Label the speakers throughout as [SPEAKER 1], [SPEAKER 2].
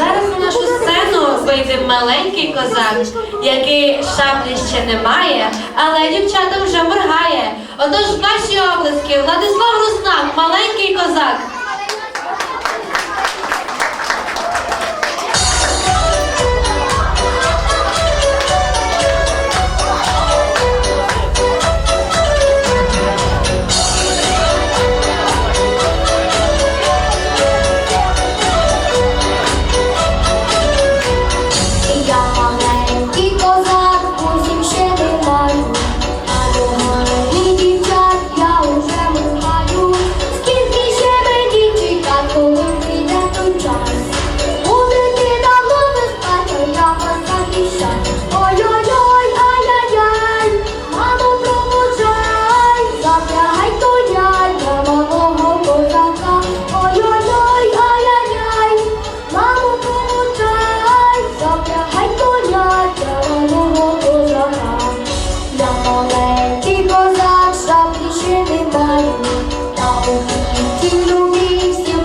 [SPEAKER 1] Зараз на нашу сцену вийде маленький козак, який шаблі ще не має, але дівчата вже моргає. Отож, ваші облиски Владислав Руснак, маленький козак.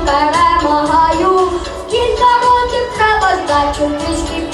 [SPEAKER 1] Перемагаю, кілька років треба здачу пішки.